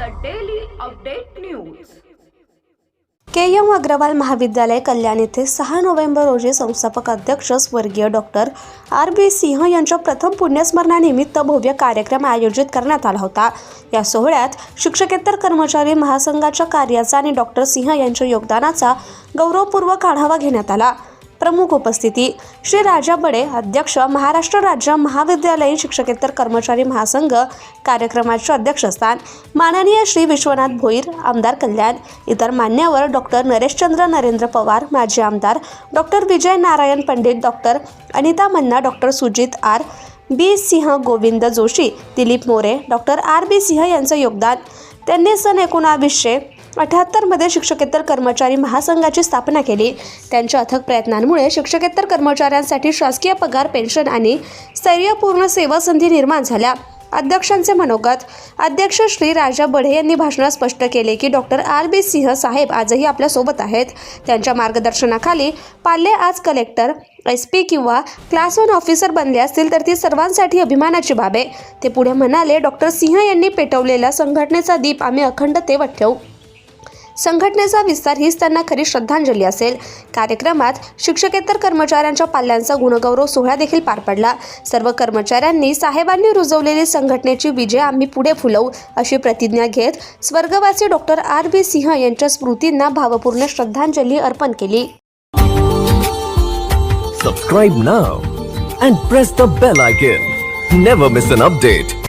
Update news. K M Agrawal महाविद्यालय कल्याण येथे सहा नोव्हेंबर रोजी संस्थापक अध्यक्ष स्वर्गीय डॉक्टर आर बी सिंह यांच्या प्रथम पुण्यस्मरणानिमित्त भव्य कार्यक्रम आयोजित करण्यात आला होता. या सोहळ्यात शिक्षकेतर कर्मचारी महासंघाच्या कार्याचा आणि डॉक्टर सिंह यांच्या योगदानाचा गौरवपूर्वक आढावा घेण्यात आला. प्रमुख उपस्थिती. श्री राजा बडे अध्यक्ष महाराष्ट्र राज्य महाविद्यालयीन शिक्षकेतर कर्मचारी महासंघ कार्यक्रमाचे अध्यक्षस्थान. माननीय श्री विश्वनाथ भोईर आमदार कल्याण. इतर मान्यवर डॉक्टर नरेशचंद्र नरेंद्र पवार माजी आमदार doctor Vijay Narayan Pandit doctor Anita Manna doctor Sujit R. B. Singh Govind Joshi Dilip More doctor R. B. Singh यांचं योगदान. त्यांनी सन एकोणावीसशे अठ्याहत्तरमध्ये शिक्षकेतर कर्मचारी महासंघाची स्थापना केली. त्यांच्या अथक प्रयत्नांमुळे शिक्षकेतर कर्मचाऱ्यांसाठी शासकीय पगार पेन्शन आणि स्थैर्यपूर्ण सेवा संधी निर्माण झाल्या. अध्यक्षांचे मनोगत अध्यक्ष श्री राजा बढे यांनी भाषणात स्पष्ट केले की डॉक्टर आर. बी. सिंह साहेब आजही आपल्यासोबत आहेत. त्यांच्या मार्गदर्शनाखाली पाल्ले आज कलेक्टर एस. पी. किंवा क्लास वन ऑफिसर बनले असतील तर ती सर्वांसाठी अभिमानाची बाब आहे. ते पुढे म्हणाले डॉक्टर सिंह यांनी पेटवलेला संघटनेचा दीप आम्ही अखंड तेवत ठेवू. संघटनेचा विस्तार हीच त्यांना खरी श्रद्धांजली असेल कार्यक्रमात शिक्षकेतर कर्मचाऱ्यांच्या पाल्यांचा गुणगौरव सोहळा देखील पार पडला सर्व कर्मचाऱ्यांनी साहेबांनी रुजवलेली संघटनेची विजय आम्ही पुढे फुलवू अशी प्रतिज्ञा घेत स्वर्गवासी डॉक्टर आर बी सिंह यांच्या स्मृतींना भावपूर्ण श्रद्धांजली अर्पण केली Subscribe now and press the bell icon. Never miss an update.